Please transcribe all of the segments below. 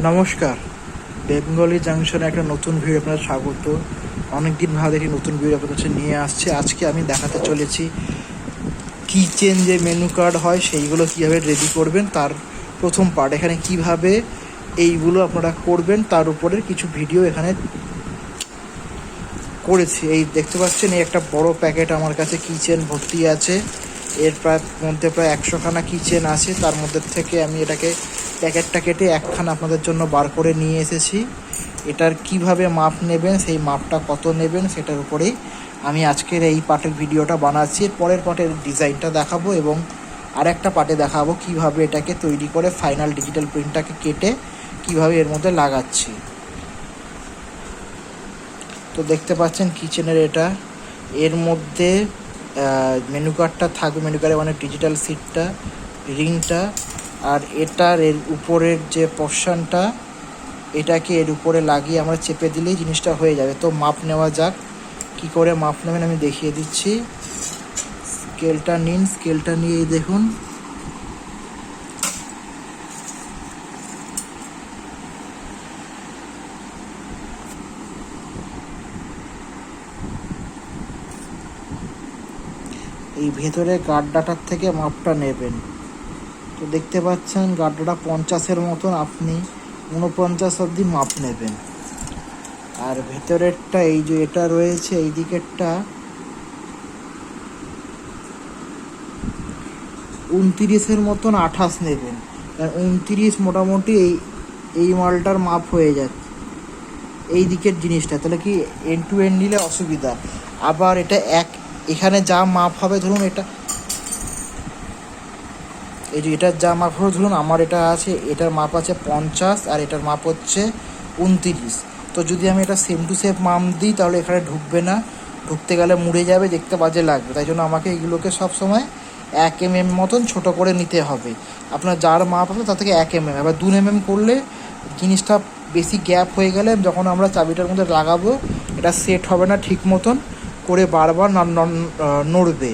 নমস্কার। বেঙ্গলি জাংশনে একটা নতুন ভিডিও আপনার স্বাগত। অনেকদিন ভালো একটি নতুন ভিডিও আপনার কাছে নিয়ে আসছে। আজকে আমি দেখাতে চলেছি কিচেন যে মেনু কার্ড হয়, সেইগুলো কীভাবে রেডি করবেন, তার প্রথম পার্ট এখানে কীভাবে এইগুলো আপনারা করবেন, তার উপরে কিছু ভিডিও এখানে করেছি। এই দেখতে পাচ্ছেন, এই একটা বড় প্যাকেট আমার কাছে কিচেন ভর্তি আছে। এর প্রায় মধ্যে প্রায় একশোখানা কিচেন আছে। তার মধ্যে থেকে আমি এটাকে প্যাকেটটা কেটে একখান আপনাদের জন্য বার করে নিয়ে এসেছি। এটার কীভাবে মাপ নেবেন, সেই মাপটা কত নেবেন সেটার উপরেই আমি আজকের এই পার্টের ভিডিওটা বানাচ্ছি। পরের পার্টের ডিজাইনটা দেখাবো এবং আরেকটা পার্টে দেখাবো কীভাবে এটাকে তৈরি করে ফাইনাল ডিজিটাল প্রিন্টটাকে কেটে কীভাবে এর মধ্যে লাগাচ্ছি। তো দেখতে পাচ্ছেন কিচেনের এটা। এর মধ্যে মেনু কার্ডটা থাকবে, মেনু কার্ডে মানে ডিজিটাল সিটটা, রিংটা আর এটার এর উপরের যে পোর্শনটা এটাকে এর উপরে লাগিয়ে আমরা চেপে দিলেই জিনিসটা হয়ে যাবে। তো মাপ নেওয়া যাক। কি করে মাপ নেবেন আমি দেখিয়ে দিচ্ছি। স্কেলটা নিন, স্কেলটা নিয়ে দেখুন। এই ভেতরে গাড্ডাটার থেকে মাপটা নেবেন। তো দেখতে পাচ্ছেন গাড্ডাটা পঞ্চাশের মতন, আপনি উনপঞ্চাশ অবধি মাপ নেবেন। আর ভেতরেরটা এই যে এটা রয়েছে, এই দিকেরটা উনতিরিশের মতন আঠাশ নেবেন। কারণ উনতিরিশ মোটামুটি এই এই মালটার মাপ হয়ে যাচ্ছে। এই দিকের জিনিসটা, তাহলে কি এন টু এন নিলে অসুবিধা। আবার এটা এক, এখানে যা মাপ হবে, ধরুন এটা এই যে এটার যা মাপ হবে, ধরুন আমার এটা আছে, এটার মাপ আছে পঞ্চাশ আর এটার মাপ হচ্ছে উনতিরিশ। তো যদি আমি এটা সেম টু সেম মাপ দিই, তাহলে এখানে ঢুকবে না। ঢুকতে গেলে মুড়ে যাবে, দেখতে বাজে লাগবে। তাই জন্য আমাকে এগুলোকে সবসময় এক এম এম মতন ছোটো করে নিতে হবে। আপনার যার মাপ হবে তার থেকে এক এম এম এবার দু এম এম করলে জিনিসটা বেশি গ্যাপ হয়ে গেলে যখন আমরা চাবিটার মধ্যে লাগাবো, এটা সেট হবে না ঠিক মতন, করে বারবার নড়বে।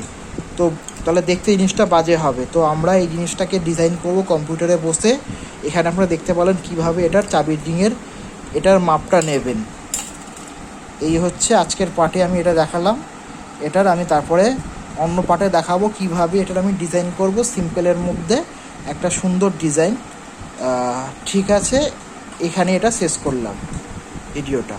তো তাহলে দেখতে জিনিসটা বাজে হবে। তো আমরা এই জিনিসটাকে ডিজাইন করব কম্পিউটারে বসে। এখানে আপনারা দেখতে পেলেন কীভাবে এটার চাবির রিংয়ের এটার মাপটা নেবেন। এই হচ্ছে আজকের পার্টে আমি এটা দেখালাম। এটার আমি তারপরে অন্য পার্টে দেখাবো কীভাবে এটার আমি ডিজাইন করব সিম্পলের মধ্যে একটা সুন্দর ডিজাইন ঠিক আছে, এখানে এটা শেষ করলাম ভিডিওটা।